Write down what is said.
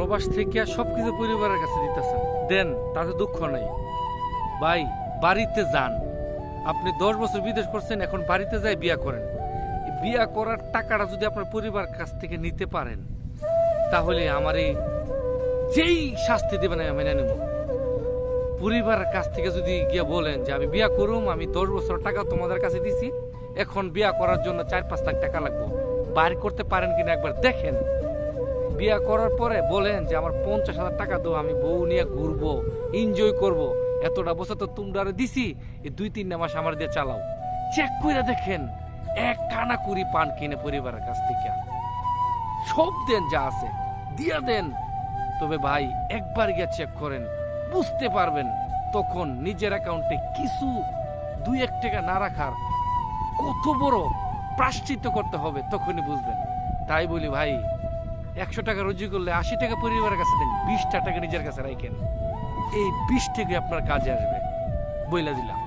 প্রবাস থেকে সব কিছু পরিবারের কাছে দিতেছেন দেন, তাতে দুঃখ নাই। ভাই, বাড়িতে যান। আপনি দশ বছর বিদেশ করছেন, এখন বাড়িতে যাই বিয়া করেন। বিয়া করার টাকাটা যদি আপনার পরিবার কাছ থেকে নিতে পারেন, তাহলে আমার এই যেই শাস্তি দেবেন আমি মেনে নেব। পরিবারের কাছ থেকে যদি গিয়ে বলেন যে, আমি বিয়া করুম, আমি দশ বছর টাকা তোমাদের কাছে দিছি, এখন বিয়া করার জন্য চার পাঁচ লাখ টাকা লাগবে। বাইর করতে পারেন কিনা একবার দেখেন। বিয়া করার পরে বলেন যে, আমার পঞ্চাশ হাজার টাকা দাও, আমি বউ নিয়ে ঘুরবো এনজয় করব। এতটা বছর তো তোমরা দিছি, এই দুই তিন মাস আমার দিয়ে চালাও। চেক করে দেখেন, এক কানা কুড়ি পান কিনে পরিবারের কাছ থেকে। সব দেন যা আছে, দিয়া দেন। তবে ভাই, একবার গিয়ে চেক করেন, বুঝতে পারবেন, তখন নিজের অ্যাকাউন্টে কিছু, দুই এক টাকা না রাখার কত বড় প্রাশ্চিত করতে হবে, তখনই বুঝবেন। তাই বলি ভাই একশো টাকা রুজি করলে আশি টাকা পরিবারের কাছে দেন, বিশটা টাকা নিজের কাছে রাখেন এই বিশ থেকে আপনার কাজে আসবে। বইলা দিলাম।